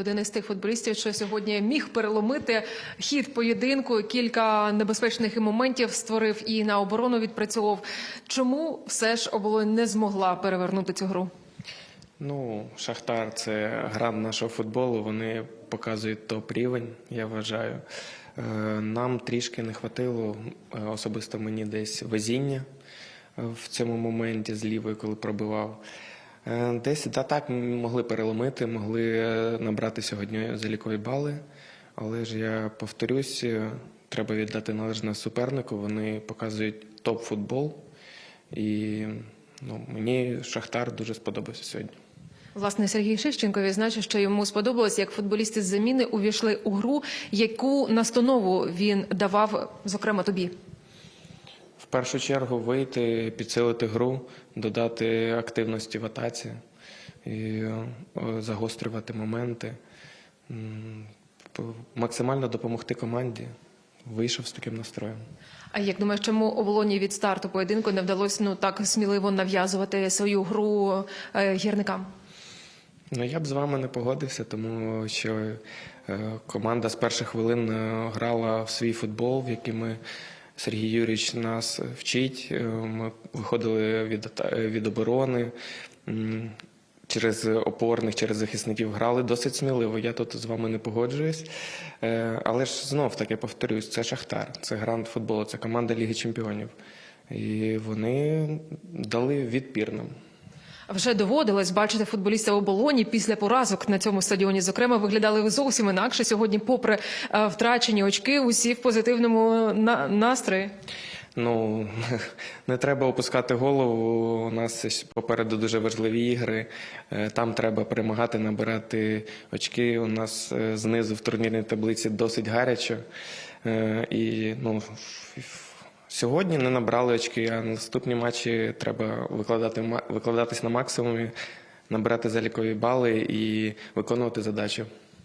Один із тих футболістів, що сьогодні міг переломити хід поєдинку. Кілька небезпечних моментів створив і на оборону відпрацьовував. Чому все ж оболонь не змогла перевернути цю гру? Ну, Шахтар це гра нашого футболу. Вони показують топ рівень, я вважаю. Е, Нам трішки не хватило, е, особисто мені десь везіння е, в цьому моменті з лівої, коли пробивав. Е, Десь да, так ми могли переломити, могли е, набрати сьогодні залікові бали. Але ж я повторюсь, е, треба віддати належне супернику. Вони показують топ-футбол. І ну, мені Шахтар дуже сподобався сьогодні. Власне, Сергій Шищенко відзначив, що йому сподобалось, як футболісти з заміни увійшли у гру, яку настанову він давав, зокрема тобі. Першу чергу вийти, підсилити гру, додати активності в атаці і е, загострювати моменти, максимально допомогти команді. Вийшов з таким настроєм. А як думаєш, чому оболоні від старту поєдинку не вдалося ну так сміливо нав'язувати свою гру е, гірникам? Ну, я б з вами не погодився, тому що е, команда з перших хвилин грала в свій футбол, в який ми Сергій Юрійович нас вчить. Е, Ми виходили від, від оборони. Через опорних, через захисників грали досить сміливо. Я тут з вами не погоджуюсь. Е, Але ж знов таки повторюсь, це Шахтар, це гранд футболу, це команда Ліги Чемпіонів. І вони дали відпір нам. Вже доводилось бачити футболістів оболоні після поразок на цьому стадіоні. Зокрема, виглядали зовсім інакше сьогодні, попри е, втрачені очки, усі в позитивному на- настрої. Ну не треба опускати голову. У нас попереду дуже важливі ігри. Е, Там треба перемагати, набирати очки. У нас е, знизу в турнірній таблиці досить гарячо. Е, І ну сьогодні не набрали очки, а наступні матчі треба викладати викладатись на максимумі, набирати залікові бали і виконувати задачу.